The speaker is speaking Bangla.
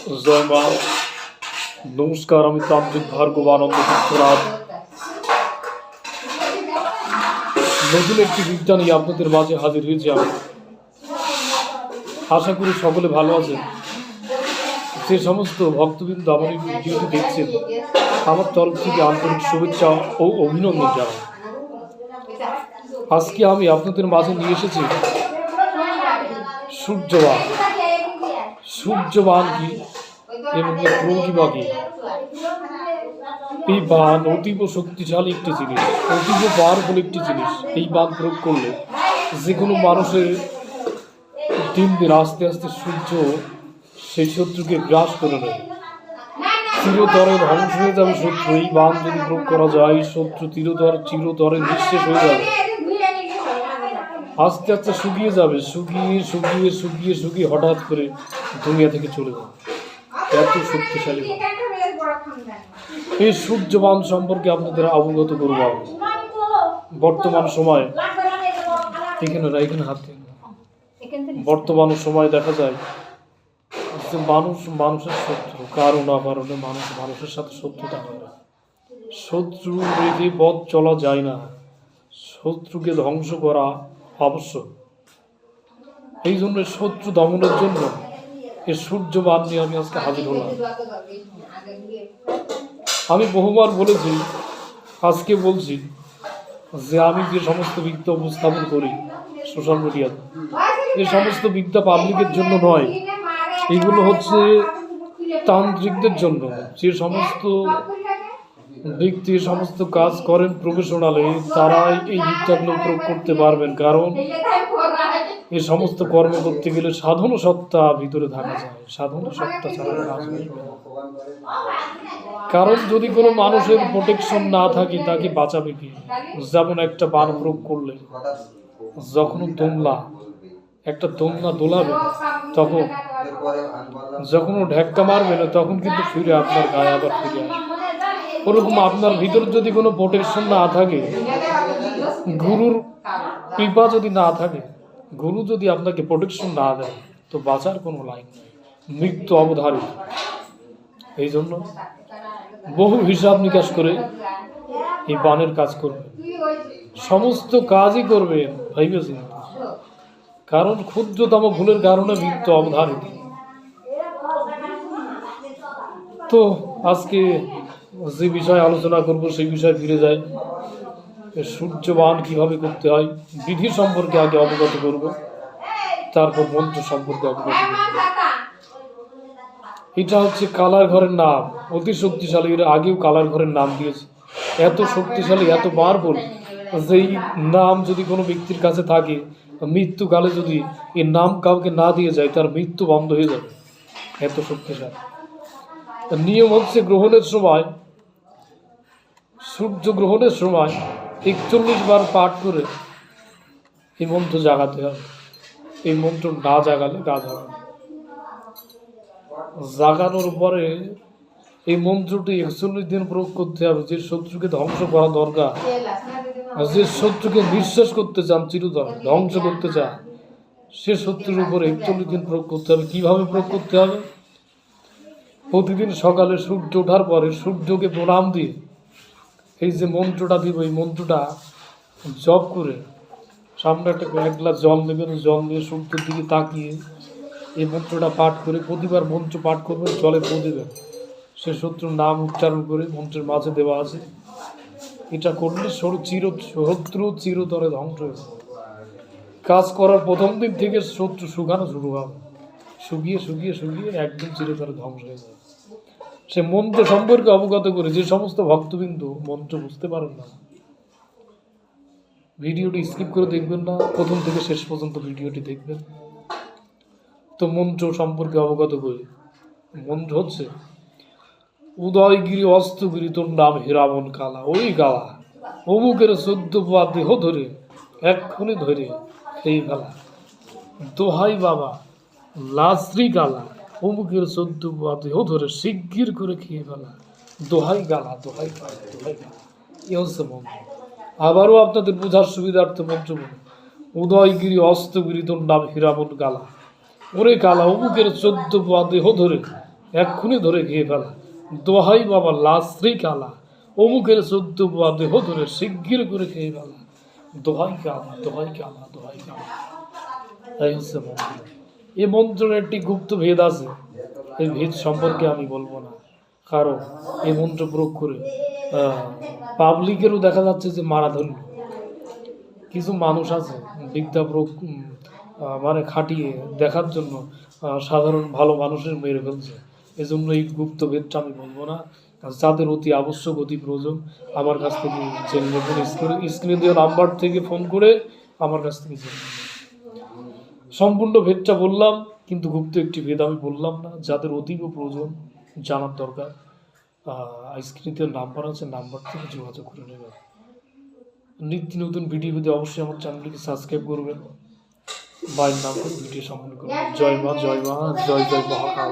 জয় মা নমস্কার আমি তান্ত্রিক ভার্গব আনন্দ পুত্ররাজ নতুন একটি বিদ্যা নিয়ে আপনাদের মাঝে হাজির হয়েছি আমি আশা করি সকলে ভালো আছেন যে সমস্ত ভক্তবৃন্দ আমার এই ভিডিওটি দেখছেন আমার তরফ থেকে আন্তরিক শুভেচ্ছা ও অভিনন্দন জানাই আজকে আমি আপনাদের মাঝে নিয়ে এসেছি সূর্যবান সূর্যবান কি কি এই বান অতীব শক্তিশালী একটি জিনিস, অতীব পাওয়ারফুল একটি জিনিস, এই বান প্রয়োগ করলে যে কোনো মানুষের দিন দিন আস্তে আস্তে সূর্য সেই শত্রুকে গ্রাস করে নেয়। চিরতরে ধ্বংস হয়ে যাবে শত্রু, এই বান যদি প্রয়োগ করা যায়, শত্রু চিরতর, চিরতরে নিঃশেষ হয়ে যাবে। আস্তে আস্তে শুকিয়ে যাবে, শুকিয়ে শুকিয়ে শুকিয়ে শুকিয়ে হঠাৎ করে দুনিয়া থেকে চলে যাবে। এত শক্তিশালী। এই সূর্যবান সম্পর্কে আপনাদের অবগত করব বর্তমান সময়, এখানে না এখানে হাত বর্তমান সময় দেখা যায়, যে মানুষ মানুষের শত্রু কারণ না কারণে মানুষ মানুষের সাথে শত্রুতা করে শত্রু রেখে পথ চলা যায় না। শত্রুকে ধ্বংস করা আবশ্যক। এই জন্য শত্রু দমনের জন্য এই সূর্যবান নিয়ে আমি আজকে হাজির হলাম। আমি বহুবার বলেছি আজকে বলছি যে আমি যে সমস্ত বিদ্যা উপস্থাপন করি সোশ্যাল মিডিয়াতে এই সমস্ত বিদ্যা পাবলিকের জন্য নয় এগুলো হচ্ছে তান্ত্রিকদের জন্য। যে সমস্ত ব্যক্তি সমস্ত কাজ করেন প্রফেশনালে তারাই এই বিদ্যাগুলো প্রয়োগ করতে পারবেন। কারণ এই সমস্ত কর্ম করতে গেলে সাধন সত্তা ভিতরে থাকা যায়। সাধন সত্তা ছাড়া কাজ কারণ যদি কোনো মানুষের প্রোটেকশন না থাকে, তাকে বাঁচাবে কি? যেমন একটা বান প্রয়োগ করলে, যখন দোমলা একটা দোমলা দোলাবে, তখন, যখন ঢেক্কা মারবে না, তখন কিন্তু ফিরে আপনার গায়ে আবার ফিরে আসবে। ওরকম আপনার ভিতর যদি কোনো প্রোটেকশন না থাকে, গুরুর কৃপা যদি না থাকে, গুরু যদি আপনাকে প্রোটেকশন না দেয়, তো বাঁচার কোনো লাইন নেই। মৃত্যু অবধারিত। এই জন্য বহু হিসাব নিকাশ করে এই বানের কাজ করবে সমস্ত কাজই করবে ভাইবে চিন্তা কারণ ক্ষুদ্রতম ভুলের কারণে মৃত্যু অবধারিত। তো আজকে যে বিষয়ে আলোচনা করব সেই বিষয়ে ফিরে এ সূর্যবান কীভাবে করতে হয়, বিধি সম্পর্কে আগে অবগত করব। তারপর মন্ত্র সম্পর্কে অবগত করব। এটা হচ্ছে কালার ঘরের নাম। অতি শক্তিশালী, এর আগেও কালার ঘরের নাম দিয়েছে। এত শক্তিশালী, এত পাওয়ারফুল যেই নাম যদি কোনো ব্যক্তির কাছে থাকে মৃত্যুকালে যদি এই নাম কাউকে না দিয়ে যায়, তার মৃত্যু বন্ধ হয়ে যাবে। এত শক্তিশালী। নিয়ম হচ্ছে গ্রহণের সময় সূর্য গ্রহণের সময় একচল্লিশ বার পাঠ করে এই মন্ত্র জাগাতে হবে। এই মন্ত্র না জাগালে কাজ হবে জাগানোর পরে এই মন্ত্রটি একচল্লিশ দিন প্রয়োগ করতে হবে। যে শত্রুকে ধ্বংস করা দরকার যে শত্রুকে নিঃশ্বাস করতে চান, চিরতর ধ্বংস করতে চান, সে শত্রুর উপরে একচল্লিশ দিন প্রয়োগ করতে হবে। কীভাবে প্রয়োগ করতে হবে? প্রতিদিন সকালে সূর্য ওঠার পরে সূর্যকে প্রণাম দিয়ে এই যে মন্ত্রটা দিব, এই মন্ত্রটা জপ করে সামনে একটা এক গ্লাস জল নেবেন জল দিয়ে সূর্যের দিকে তাকিয়ে এই মন্ত্রটা পাঠ করে প্রতিবার মন্ত্র পাঠ করবেন, জলে পো দেবেন। সে শত্রুর নাম উচ্চারণ করে মন্ত্রের মাঝে দেওয়া আছে। এটা করলে চির, শত্রু চিরতরে ধ্বংস হয়ে। কাজ করার প্রথম দিন থেকে শত্রু শুকানো শুরু হবে। শুকিয়ে শুকিয়ে শুকিয়ে একদম চিরতরে ধ্বংস হয়ে যাবে। সে মন্ত্র সম্পর্কে অবগত করে, যে সমস্ত ভক্তবিন্দু মন্ত্র বুঝতে পারেন না, ভিডিওটি স্কিপ করে দেখবেন না। প্রথম থেকে শেষ পর্যন্ত ভিডিওটি দেখবেন। তো মন্ত্র সম্পর্কে অবগত করি। মন্ত্র হচ্ছে, উদয়গিরি অস্তগিরি তোর নাম হীরামন কালা, ওই গালা, অমুকের চোদ্দ পা দেহ ধরে, এক্ষুনি ধরে খেয়ে ফেলা দোহাই বাবা, লাশ্রী গালা অমুকের চোদ্দ পা দেহ ধরে শিগগির করে খেয়ে ফেলা। দোহাই গালা দোহাই গালা দোহাই গালা। এ হচ্ছে মন্ত্র। আবারও আপনাদের বোঝার সুবিধার্থে মন্ত্র বলি। উদয়গিরি, অস্তগিরি তোর নাম গালা। ওরে গালা, অমুকের চোদ্দ দেহ ধরে এক্ষুনি ধরে খেয়ে ফেলা। দোহাই বাবা, লাশ্রী কালা অমুকের চোদ্দ দেহ ধরে শিগগির করে খেয়ে ফেলা। দোহাই কালা দোহাই কালা দোহাই কালা তাই হচ্ছে মন্ত্র। এই মন্ত্রের একটি গুপ্ত ভেদ আছে। এই ভেদ সম্পর্কে আমি বলব না। কারণ এই মন্ত্র প্রয়োগ করে পাবলিকেরও দেখা যাচ্ছে যে মারা ধরল কিছু মানুষ আছে, বিদ্যা প্রয়োগ মানে খাটিয়ে দেখার জন্য সাধারণ ভালো মানুষের মেরে ফেলছে। এজন্য এই গুপ্ত ভেদটা আমি বলব না। যাদের অতি আবশ্যক, অতি প্রয়োজন, আমার কাছ থেকে জেনে নেবেন স্ক্রিনে দেওয়া নাম্বার থেকে ফোন করে আমার কাছ থেকে জেনে নেবেন সম্পূর্ণ ভেদটা বললাম, কিন্তু গুপ্ত একটি ভেদ আমি বললাম না। যাদের অতীব প্রয়োজন, জানার দরকার। স্ক্রিনে নাম্বার আছে নাম্বার থেকে যোগাযোগ করে নেবেন। নিত্য নতুন ভিডিও পেতে অবশ্যই আমার চ্যানেলটিকে সাবস্ক্রাইব করবেন। মায়ের নাম ভিডিও সম্পন্ন করবেন। জয় মা জয় মা, জয় জয় মহাকাল।